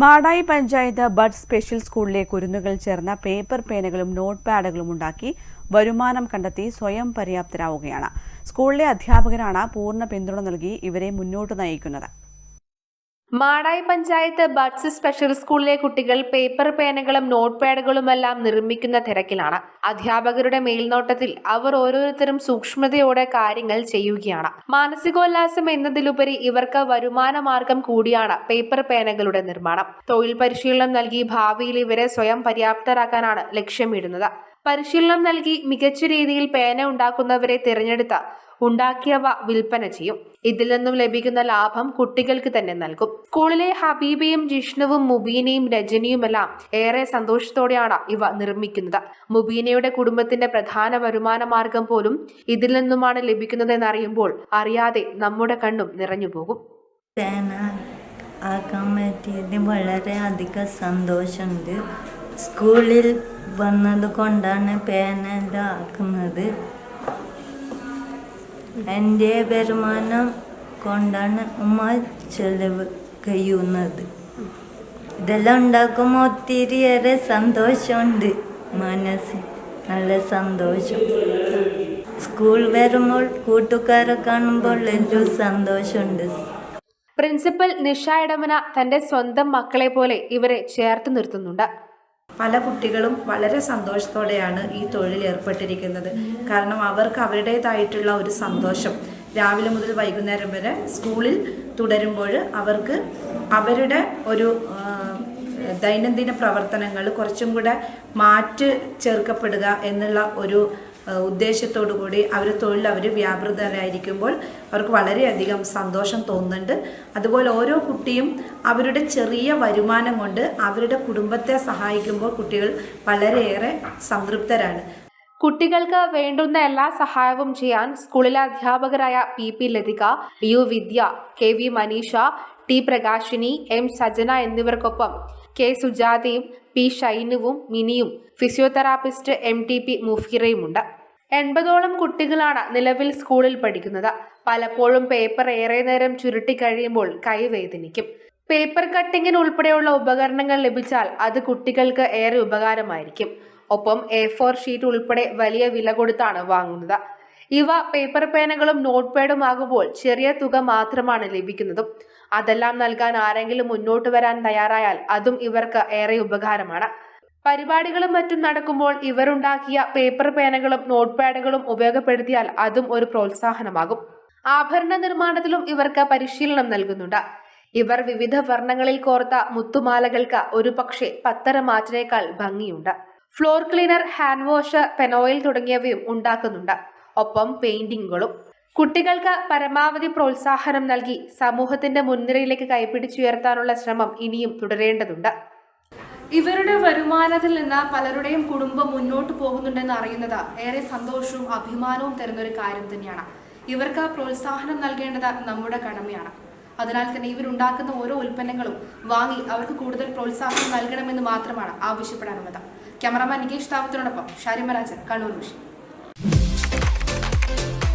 Madayi panchayat bud special സ്കൂളിലെ കുരുന്നുകൾ ചേർന്ന paper പേനകളും not പാഡുകളും ഉണ്ടാക്കി വരുമാനം കണ്ടെത്തി സ്വയം പര്യാപ്തരാവുകയാണ്. സ്കൂളിലെ അധ്യാപകരാണ് പൂർണ പിന്തുണ നൽകി ഇവരെ മുന്നോട്ട് നയിക്കുന്നത്. മാടായി പഞ്ചായത്ത് ബഡ്സ് സ്പെഷ്യൽ സ്കൂളിലെ കുട്ടികൾ പേപ്പർ പേനകളും നോട്ട് പാഡുകളുമെല്ലാം നിർമ്മിക്കുന്ന തിരക്കിലാണ്. അധ്യാപകരുടെ മേൽനോട്ടത്തിൽ അവർ ഓരോരുത്തരും സൂക്ഷ്മതയോടെ കാര്യങ്ങൾ ചെയ്യുകയാണ്. മാനസികോല്ലാസം എന്നതിലുപരി ഇവർക്ക് വരുമാന മാർഗം കൂടിയാണ് പേപ്പർ പേനകളുടെ നിർമ്മാണം. തൊഴിൽ പരിശീലനം നൽകി ഭാവിയിൽ ഇവരെ സ്വയം പര്യാപ്തരാക്കാനാണ് ലക്ഷ്യമിടുന്നത്. പരിശീലനം നൽകി മികച്ച രീതിയിൽ പേന ഉണ്ടാക്കുന്നവരെ തിരഞ്ഞെടുത്ത് ഉണ്ടാക്കിയവ വിൽപ്പന ചെയ്യും. ഇതിൽ നിന്നും ലഭിക്കുന്ന ലാഭം കുട്ടികൾക്ക് തന്നെ നൽകും. സ്കൂളിലെ ഹബീബയും ജിഷ്ണുവും മുബീനയും രജനിയുമെല്ലാം ഏറെ സന്തോഷത്തോടെയാണ് ഇവ നിർമ്മിക്കുന്നത്. മുബീനയുടെ കുടുംബത്തിന്റെ പ്രധാന വരുമാന മാർഗം പോലും ഇതിൽ നിന്നുമാണ് ലഭിക്കുന്നതെന്നറിയുമ്പോൾ അറിയാതെ നമ്മുടെ കണ്ണും നിറഞ്ഞുപോകും ആക്കാൻ പറ്റിയതിൽ വളരെയധികം സന്തോഷമുണ്ട്. സ്കൂളിൽ വന്നത് കൊണ്ടാണ് പേന എല്ലാം ആക്കുന്നത്. എന്റെ വരുമാനം കൊണ്ടാണ് ഉമ്മ ചെലവ് കഴിയുന്നത്. ഇതെല്ലാം ഉണ്ടാക്കുമ്പോൾ ഒത്തിരിയേറെ സന്തോഷമുണ്ട്. മനസ്സിൽ നല്ല സന്തോഷം. സ്കൂൾ വരുമ്പോൾ കൂട്ടുകാരെ കാണുമ്പോൾ എല്ലാം സന്തോഷമുണ്ട്. പ്രിൻസിപ്പൽ നിഷ ഇടമന തന്റെ സ്വന്തം മക്കളെ പോലെ ഇവരെ ചേർത്ത് നിർത്തുന്നുണ്ട്. പല കുട്ടികളും വളരെ സന്തോഷത്തോടെയാണ് ഈ തൊഴിൽ ഏർപ്പെട്ടിരിക്കുന്നത്. കാരണം അവർക്ക് അവരുടേതായിട്ടുള്ള ഒരു സന്തോഷം രാവിലെ മുതൽ വൈകുന്നേരം വരെ സ്കൂളിൽ തുടരുമ്പോൾ അവർക്ക് അവരുടെ ഒരു ദൈനംദിന പ്രവർത്തനങ്ങൾ കുറച്ചും കൂടെ മാറ്റ് ചേർക്കപ്പെടുക എന്നുള്ള ഒരു ഉദ്ദേശത്തോടു കൂടി അവർ തൊഴിൽ അവർ വ്യാപൃതരായിരിക്കുമ്പോൾ അവർക്ക് വളരെയധികം സന്തോഷം തോന്നുന്നുണ്ട്. അതുപോലെ ഓരോ കുട്ടിയും അവരുടെ ചെറിയ വരുമാനം കൊണ്ട് അവരുടെ കുടുംബത്തെ സഹായിക്കുമ്പോൾ കുട്ടികൾ വളരെയേറെ സംതൃപ്തരാണ്. കുട്ടികൾക്ക് വേണ്ടുന്ന എല്ലാ സഹായവും ചെയ്യാൻ സ്കൂളിലെ അധ്യാപകരായ P P Lathika U Vidya K V Maneesha T Prakashini M Sajana എന്നിവർക്കൊപ്പം കെ സുജാതയും പി ഷൈനുവും മിനിയും. ഫിസിയോതെറാപ്പിസ്റ്റ് എം ടി പി മുഫീറയുമുണ്ട്. എൺപതോളം കുട്ടികളാണ് നിലവിൽ സ്കൂളിൽ പഠിക്കുന്നത്. പലപ്പോഴും പേപ്പർ ഏറെ നേരം ചുരുട്ടി കഴിയുമ്പോൾ കൈവേദനിക്കും പേപ്പർ കട്ടിങ്ങിന് ഉൾപ്പെടെയുള്ള ഉപകരണങ്ങൾ ലഭിച്ചാൽ അത് കുട്ടികൾക്ക് ഏറെ ഉപകാരമായിരിക്കും. ഒപ്പം എ ഫോർ ഷീറ്റ് ഉൾപ്പെടെ വലിയ വില കൊടുത്താണ് വാങ്ങുന്നത്. ഇവ പേപ്പർ പേനകളും നോട്ട് പാഡും ആകുമ്പോൾ ചെറിയ തുക മാത്രമാണ് ലഭിക്കുന്നതും. അതെല്ലാം നൽകാൻ ആരെങ്കിലും മുന്നോട്ട് വരാൻ തയ്യാറായാൽ അതും ഇവർക്ക് ഏറെ ഉപകാരമാണ്. പരിപാടികളും മറ്റും നടക്കുമ്പോൾ ഇവരുണ്ടാക്കിയ പേപ്പർ പേനകളും നോട്ട് പാഡുകളും ഉപയോഗപ്പെടുത്തിയാൽ അതും ഒരു പ്രോത്സാഹനമാകും. ആഭരണ നിർമ്മാണത്തിലും ഇവർക്ക് പരിശീലനം നൽകുന്നുണ്ട്. ഇവർ വിവിധ വർണങ്ങളിൽ കോർത്ത മുത്തുമാലകൾക്ക് ഒരു പക്ഷേ പത്തര മാറ്റിനേക്കാൾ ഭംഗിയുണ്ട്. Floor cleaner hand wash phenyl തുടങ്ങിയവയും ഉണ്ടാക്കുന്നുണ്ട്. ഒപ്പം പെയിന്റിങ്ങുകളും. കുട്ടികൾക്ക് പരമാവധി പ്രോത്സാഹനം നൽകി സമൂഹത്തിന്റെ മുൻനിരയിലേക്ക് കൈപിടിച്ചുയർത്താനുള്ള ശ്രമം ഇനിയും തുടരേണ്ടതുണ്ട്. ഇവരുടെ വരുമാനത്തിൽ നിന്ന് പലരുടെയും കുടുംബം മുന്നോട്ട് പോകുന്നുണ്ടെന്ന് അറിയുന്നത് ഏറെ സന്തോഷവും അഭിമാനവും തരുന്ന ഒരു കാര്യം തന്നെയാണ്. ഇവർക്ക് പ്രോത്സാഹനം നൽകേണ്ടത് നമ്മുടെ കടമയാണ്. അതിനാൽ തന്നെ ഇവരുണ്ടാക്കുന്ന ഓരോ ഉൽപ്പന്നങ്ങളും വാങ്ങി അവർക്ക് കൂടുതൽ പ്രോത്സാഹനം നൽകണമെന്ന് മാത്രമാണ് ആവശ്യപ്പെടാനുള്ളത്. ക്യാമറാമാൻ നികേഷ് താവത്തിനോടൊപ്പം ഷാരിമരാജൻ കണ്ണൂർ വിഷയം Thank you.